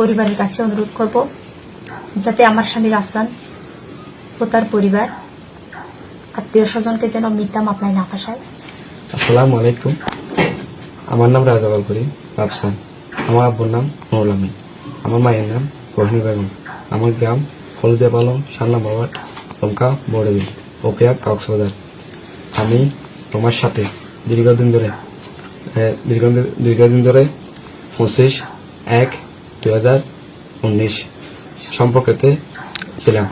পরিবারের কাছে অনুরোধ করব যাতে আমার স্বামী রাফসান ও তার পরিবার আত্মীয় স্বজনকে যেন মিথ্যা মামলায় না ফাঁসায়। আসসালামু আলাইকুম। আমার নাম রাজাবাল করিম রাফসান আমার আব্বুর নাম নুরুল আমিন। আমার মায়ের নাম রোহিণী বেগম। আমার গ্রাম হলদিয়া পালং সান্না বাবাট লঙ্কা বড়বি ওকিয়া, কক্সবাজার। আমি তোমার সাথে দীর্ঘদিন ধরে দীর্ঘদিন ধরে পঁচিশ, এক দুই হাজার উনিশ সম্পর্কেতে ছিলাম।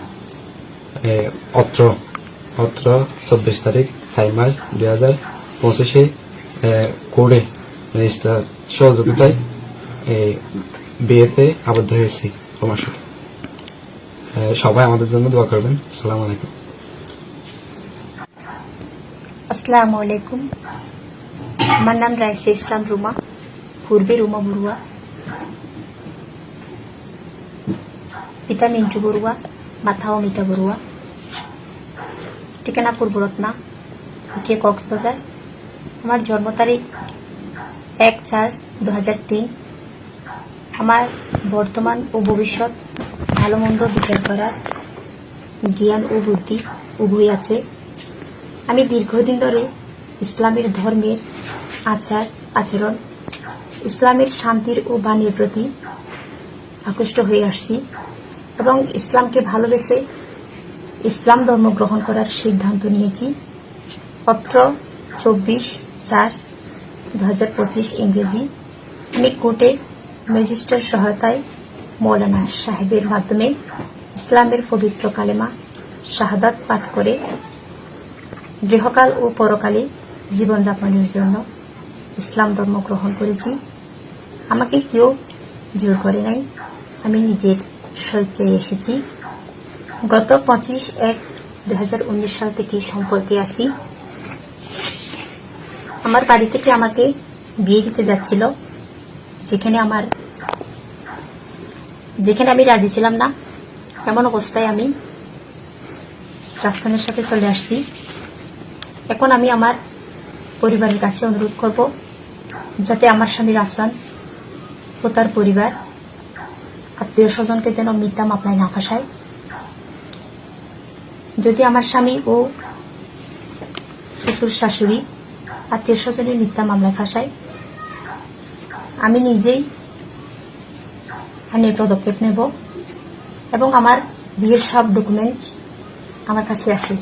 অত্র অত্র চব্বিশ তারিখ ছয় মাস দুই হাজার পঁচিশে কোর্টে রেজিস্ট্রার সহযোগিতায় বিয়েতে আবদ্ধ হয়েছি তোমার সাথে। সবাই আমাদের জন্য দোয়া করবেন। আসসালামু আলাইকুম। আসসালামু আলাইকুম। আমার নাম রাইসা ইসলাম রুমা, পূর্বে রুমা বড়ুয়া। পিতা মিন্টু বড়ুয়া মাথা অমিতা বড়ুয়া ঠিকানা পূর্বরত্না কে কক্সবাজার। আমার জন্ম তারিখ এক চার দু হাজার তিন। আমার বর্তমান ও ভবিষ্যৎ ভালো মন্দ বিচার করার জ্ঞান ও বুদ্ধি উভয় আছে। আমি দীর্ঘদিন ধরে ইসলামের ধর্মের আচার, আচরণ, ইসলামের শান্তির ও বাণীর প্রতি আকৃষ্ট হয়ে আসছি। এবং ইসলামকে ভালোবেসে ইসলাম ধর্ম গ্রহণ করার সিদ্ধান্ত নিয়েছি। পত্র চব্বিশ চার দু হাজার পঁচিশ ইংরেজি। আমি কোর্টে ম্যাজিস্ট্রেট সহায়তায় মৌলানা সাহেবের মাধ্যমে ইসলামের পবিত্র কালেমা শাহাদাত পাঠ করে গৃহকাল ও পরকালে জীবনযাপনের জন্য ইসলাম ধর্ম গ্রহণ করেছি। আমাকে কেউ জোর করে নাই। আমি নিজের স্বেচ্ছায় এসেছি, গত পঁচিশ এক দু সাল থেকে সম্পর্কে আছি। আমার বাড়ি থেকে আমাকে বিয়ে দিতে যাচ্ছিল, যেখানে আমার, যেখানে আমি রাজি ছিলাম না, এমন অবস্থায় আমি রাফসানের সাথে চলে আসছি। এখন আমি আমার পরিবারের কাছে অনুরোধ করব, যাতে আমার স্বামী রাফসান ও তার পরিবার আত্মীয় স্বজনকে যেন মিথ্যা মামলায় না ফাঁসায়। যদি আমার স্বামী ও শ্বশুর শাশুড়ি আত্মীয় স্বজনের মিথ্যা মামলায় ফাঁসায়, আমি নিজেই আইনের পদক্ষেপ নেব এবং আমার বিয়ের সব ডকুমেন্ট আমার কাছে আছে।